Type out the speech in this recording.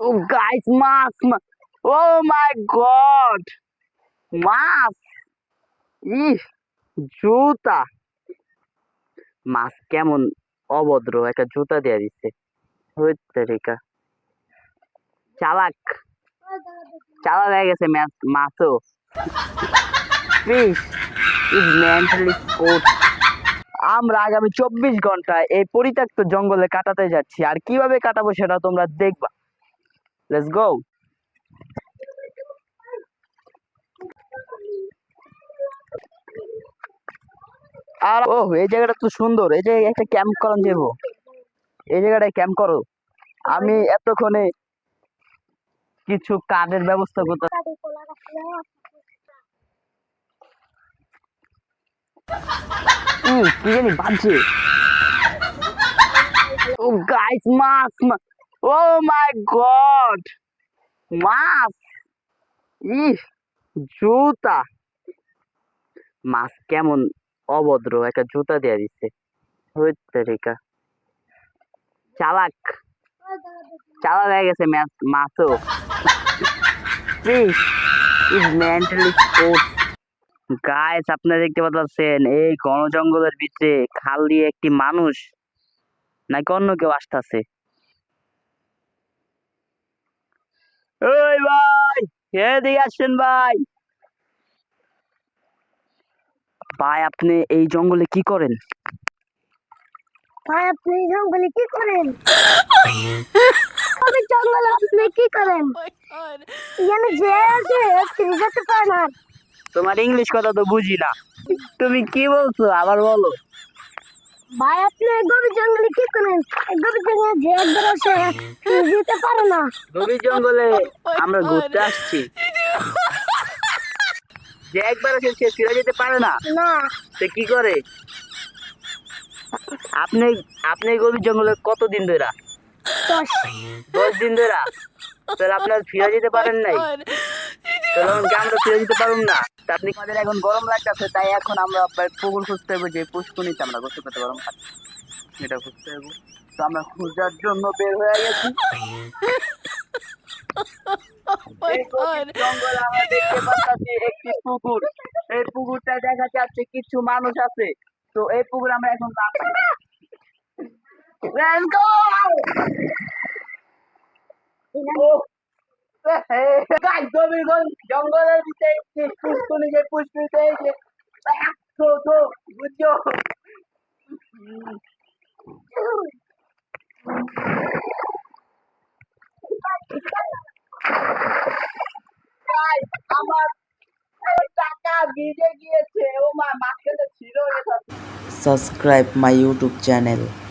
Oh guys, মাছ মা- Oh my god! মাছ ইহ জুতা মাছ কেমন অভদ্র একটা জুতা দিয়ে দিচ্ছে হইতেরিকা চালাক চালাক হয়ে গেছে ম্যাচ মাছও ফিশ আমরা আগামী চব্বিশ ঘণ্টা এই পরিত্যক্ত জঙ্গলে কাটাতে যাচ্ছি আর কীভাবে কাটাবো সেটা তোমরা দেখবা লেটস গো আর ও এই জায়গাটা তো সুন্দর। এই জায়গায় একটা ক্যাম্প করান যাব এই জায়গাটায় ক্যাম্প করো। আমি এতক্ষণে কিছু কাঠের ব্যবস্থা করতে কি জানি বাজছে। ও গাইস মাছ ও মাই গড মাছ ইহ জুতা। মাছ কেমন অভদ্র, একটা জুতা দিয়ে দিচ্ছে। হইতেরিকা চালাক। চালাক হয়ে গেছে মাছও মেন্টালি স্পোর্ট গাইস আপনারা দেখতে পাচ্ছেন, এই ঘন জঙ্গলের ভিতরে খাল একটি মানুষ, নাকি অন্য কেউ আসতেছে? ওই ভাই এদিকে আসছেন ভাই। ভাই আপনি এই জঙ্গলে কি করেন? ভাই আপনি এই জঙ্গলে কি করেন? আপনি জঙ্গলে আপনি কি করেন? এখানে যে আছে তিনি যেতে পারে না। তোমার ইংলিশ কথা তো বুঝি না। তুমি কি বলছো? আবার বলো। ভাই আপনি গভীর জঙ্গলে কি করেন? গভীর জঙ্গলে যে একবার আসে যেতে পারে না। গভীর জঙ্গলে আমরা ঘুরতে আসছি। যে একবার আসে সে ফিরে যেতে পারে না। না। সে কি করে? আপনি আপনি গভীর জঙ্গলে কতদিন ধরে দশ। দশ দিন ধরে তাহলে আপনার ফিরে যেতে পারেন নাই? তাহলে আমরা ফিরে যেতে পারুন না। আপনি আমাদের এখন গরম লাগতেছে তাই এখন আমরা পুকুর খুঁজতে হবে যে পুষ্কুনিতে আমরা গোসল করতে পারব। এটা খুঁজতে হবে তো আমরা খোঁজার জন্য বের হয়ে গেছি। পাচ্ছি একটি পুকুর। এই পুকুরটা দেখা যাচ্ছে কিছু মানুষ আছে। তো এই পুকুর আমরা এখন নামবো। Let's go! গাছ গল- জঙ্গলের ভিতরে পুষ্কুনি যে পুষ্কুনিতে বুঝছ subscribe my youtube channel.